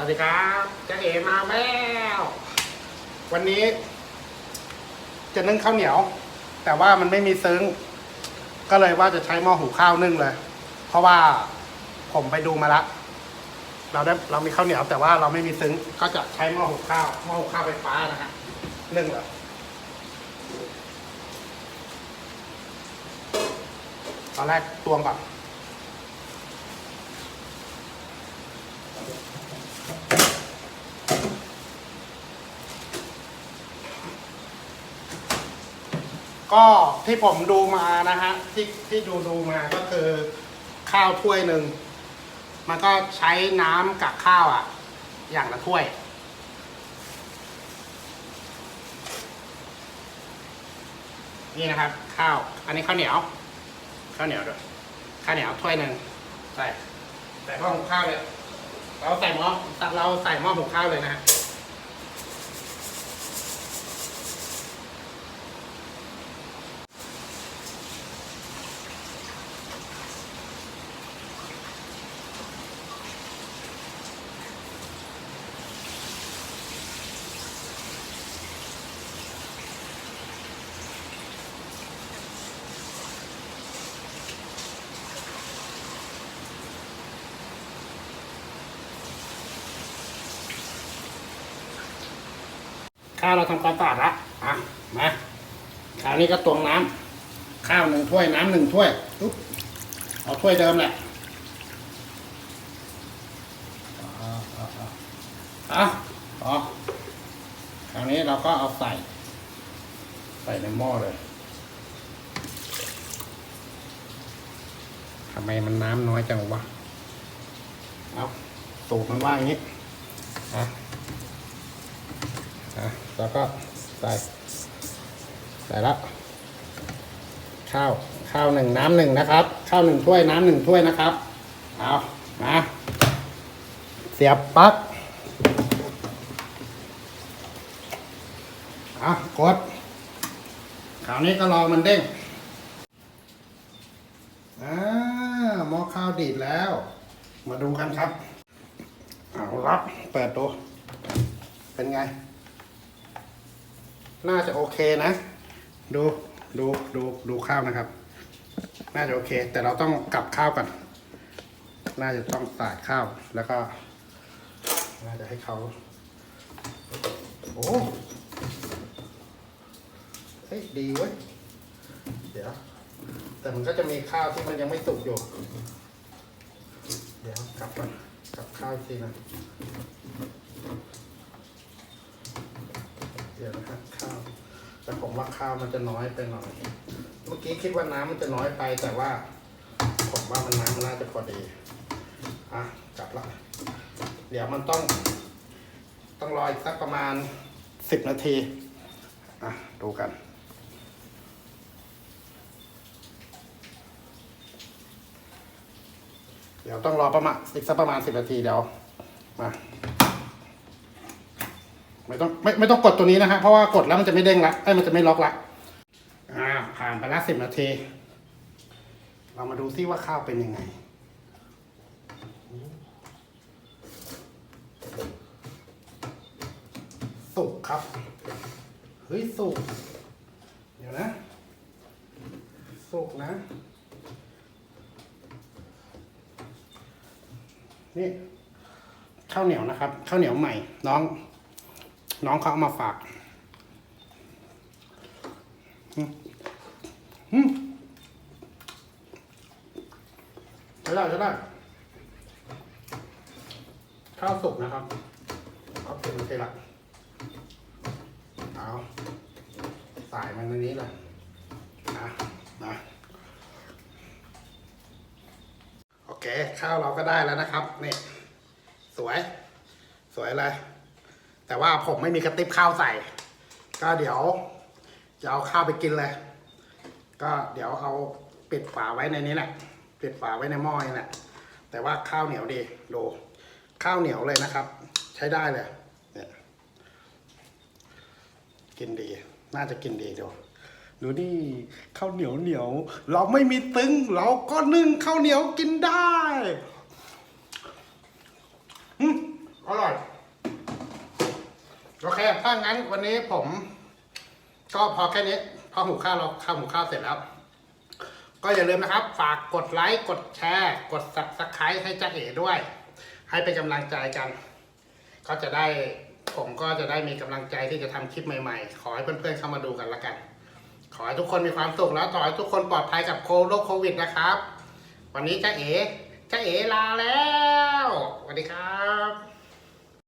สวัสดีครับเจ๊เอมาแล้ว วันนี้ จะนึ่งข้าวเหนียว แต่ว่ามันไม่มีซึ้ง ก็เลยว่าจะใช้หม้อหุงข้าวนึ่งเลย เพราะว่าผมไปดูมาละ เราได้เรามีข้าวเหนียว แต่ว่าเราไม่มีซึ้ง ก็จะใช้หม้อหุงข้าว หม้อหุงข้าวไฟฟ้านะฮะ นึ่งเลยตอนแรกตวงก่อน ก็ที่ผมดูมานะฮะที่ที่ดูดูมาก็คือข้าวถ้วยหนึ่งมันก็ใช้น้ำกับข้าวอะ อย่างละถ้วย นี่นะครับ ข้าว อันนี้ข้าวเหนียวข้าวเหนียวด้วยข้าวเหนียวถ้วยหนึ่งใส่ใส่หม้อหุงข้าวเลยเราใส่หม้อเราใส่หม้อหุงข้าวเลยนะ ข้าวเราทำความสะอาดละอะมาคราวนี้ก็ตวงน้ำข้าวหนึ่งถ้วยน้ำหนึ่งถ้วยปุ๊บเอาถ้วยเดิมแหละอะอะอะอะอ๋อคราวนี้เราก็เอาใส่ ใส่ในหม้อเลยทำไมมันน้ำน้อยจังวะ เอาสูตรมันว่าอย่างนี้อะ อะแล้วก็ใส่ใส่แล้วข้าวข้าวหนึ่งน้ำหนึ่งนะครับ ข้าวหนึ่งถ้วยน้ำหนึ่งถ้วยนะครับเอามาเสียบปลั๊กเอากดคราวนี้ก็รอมันเด้งอ่าหม้อข้าวดีดแล้ว มาดูกันครับ เอารับเปิดดูเป็นไง น่าจะโอเคนะ ดูดูดูดูข้าวนะครับ น่าจะโอเค แต่เราต้องกลับข้าวก่อนน่าจะต้องสาดข้าวแล้วก็ น่าจะให้เขาโอ้เฮ้ยดีเว้ยเดี๋ยวแต่มันก็จะมีข้าวที่มันยังไม่สุกอยู่ เดี๋ยวกลับก่อนกลับข้าวทีนะ เดี๋ยวนะครับข้าว แต่ผมว่าข้าวมันจะน้อยไปหน่อย เมื่อกี้คิดว่าน้ำมันจะน้อยไปแต่ว่าผมว่ามันน้ำมันน่าจะพอดี อะกลับละ เดี๋ยวมันต้อง ต้องรออีกสักประมาณสิบนาที อะ ดูกันเดี๋ยวต้องรอประมาณอีกสักประมาณสิบนาทีเดี๋ยวมา ไม่ต้องไม่ไม่ต้องกดตัวนี้นะฮะเพราะว่ากดแล้วมันจะไม่เด้งละไอ้มันจะไม่ล็อกละอ่าผ่านไปแล้วสิบนาที เรามาดูซิว่าข้าวเป็นยังไงสุกครับ เฮ้ยสุกเดี๋ยวนะสุกนะ นี่ข้าวเหนียวนะครับข้าวเหนียวใหม่น้อง น้องเขาเอามาฝากอืมใช่ได้ใช่ได้ข้าวสุกนะครับเอาเป็นเทละเอาใส่มันในนี้เลยนะนะโอเค ข้าวเราก็ได้แล้วนะครับ นี่ สวย สวยเลย แต่ว่าผมไม่มีกระติบข้าวใส่ ก็เดี๋ยวจะเอาข้าวไปกินเลย ก็เดี๋ยวเอาปิดฝาไว้ในนี้แหละปิดฝาไว้ในหม้อนี่แหละแต่ว่าข้าวเหนียวดีดูข้าวเหนียวเลยนะครับ ใช้ได้เลยเนี่ยกินดี น่าจะกินดีดูดูนี่ข้าวเหนียวเหนียว เราไม่มีตึง เราก็นึ่งข้าวเหนียวกินได้ อืมอร่อย อเคถ้างั้นวันนี้ผม ก็พอแค่นี้ พอหูข้าวเราข้าวหูข้าวเสร็จแล้ว ก็อย่าลืมนะครับ ฝากกดไลค์กดแชร์ กด subscribe ให้จ้าเอ๋ด้วย ให้เป็นกำลังใจกัน ก็จะได้ผมก็จะได้มีกำลังใจที่จะทำคลิปใหม่ๆ ขอให้เพื่อนๆเข้ามาดูกันละกัน ขอให้ทุกคนมีความสุขแล้วขอให้ทุกคนปลอดภัยกับโคโรคโควิดนะครับ วันนี้จ้าเอ๋จ้าเอ๋ลาแล้วสวัสดีครับ